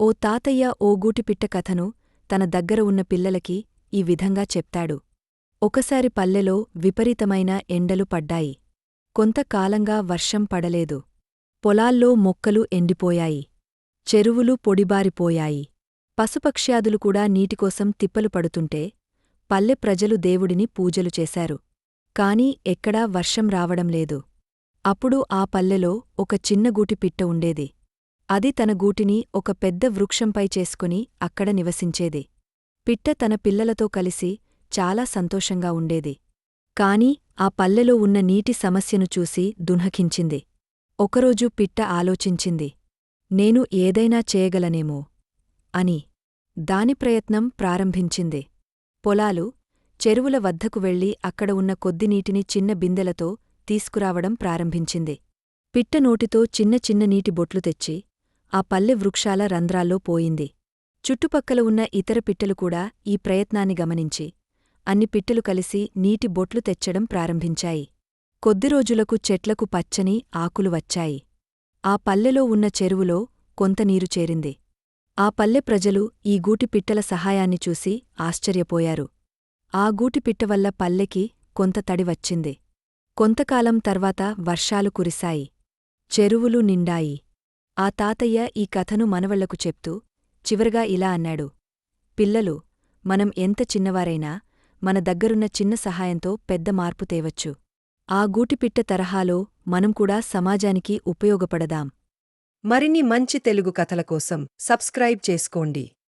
ఓ తాతయ్య ఓ గూటిపిట్ట కథను తన దగ్గర ఉన్న పిల్లలకి ఈ విధంగా చెప్తాడు. ఒకసారి పల్లెలో విపరీతమైన ఎండలు పడ్డాయి. కొంతకాలంగా వర్షం పడలేదు. పొలాల్లో మొక్కలు ఎండిపోయాయి. చెరువులు పొడిబారిపోయాయి. పశుపక్ష్యాదులు కూడా నీటికోసం తిప్పలు పడుతుంటే పల్లె ప్రజలు దేవుడిని పూజలు చేశారు. కాని ఎక్కడా వర్షం రావడం లేదు. అప్పుడు ఆ పల్లెలో ఒక చిన్న గూటి పిట్ట ఉండేది. అది తన గూటిని ఒక పెద్ద వృక్షంపై చేసుకుని అక్కడ నివసించేది. పిట్ట తన పిల్లలతో కలిసి చాలా సంతోషంగా ఉండేది. కాని ఆ పల్లెలో ఉన్న నీటి సమస్యను చూసి దున్హకించింది. ఒకరోజు పిట్ట ఆలోచించింది. నేను ఏదైనా చేయగలనేమో అని దాని ప్రయత్నం ప్రారంభించింది. పొలాలు చెరువుల వద్దకు వెళ్ళి అక్కడ ఉన్న కొద్ది నీటిని చిన్న బిందెలతో తీసుకురావడం ప్రారంభించింది. పిట్ట నోటితో చిన్న చిన్న నీటి బొట్లు తెచ్చి ఆ పల్లె వృక్షాల రంధ్రాల్లో పోయింది. చుట్టుపక్కల ఉన్న ఇతర పిట్టలు కూడా ఈ ప్రయత్నాన్ని గమనించి అన్ని పిట్టలు కలిసి నీటి బొట్లు తెచ్చడం ప్రారంభించాయి. కొద్ది రోజులకు చెట్లకు పచ్చని ఆకులు వచ్చాయి. ఆ పల్లెలో ఉన్న చెరువులో కొంత నీరు చేరింది. ఆ పల్లె ప్రజలు ఈ గూటి పిట్టల సహాయాన్ని చూసి ఆశ్చర్యపోయారు. ఆ గూటి పిట్ట వల్ల పల్లెకి కొంత తడి వచ్చింది. కొంతకాలం తర్వాత వర్షాలు కురిశాయి. చెరువులు నిండాయి. ఆ తాతయ్య ఈ కథను మనవళ్ళకు చెప్తూ చివరగా ఇలా అన్నాడు. పిల్లలు మనం ఎంత చిన్నవారైనా మన దగ్గరున్న చిన్న సహాయంతో పెద్ద మార్పు తేవచ్చు. ఆ గూటిపిట్ట తరహాలో మనం కూడా సమాజానికి ఉపయోగపడదాం. మరిన్ని మంచి తెలుగు కథల కోసం సబ్స్క్రైబ్ చేసుకోండి.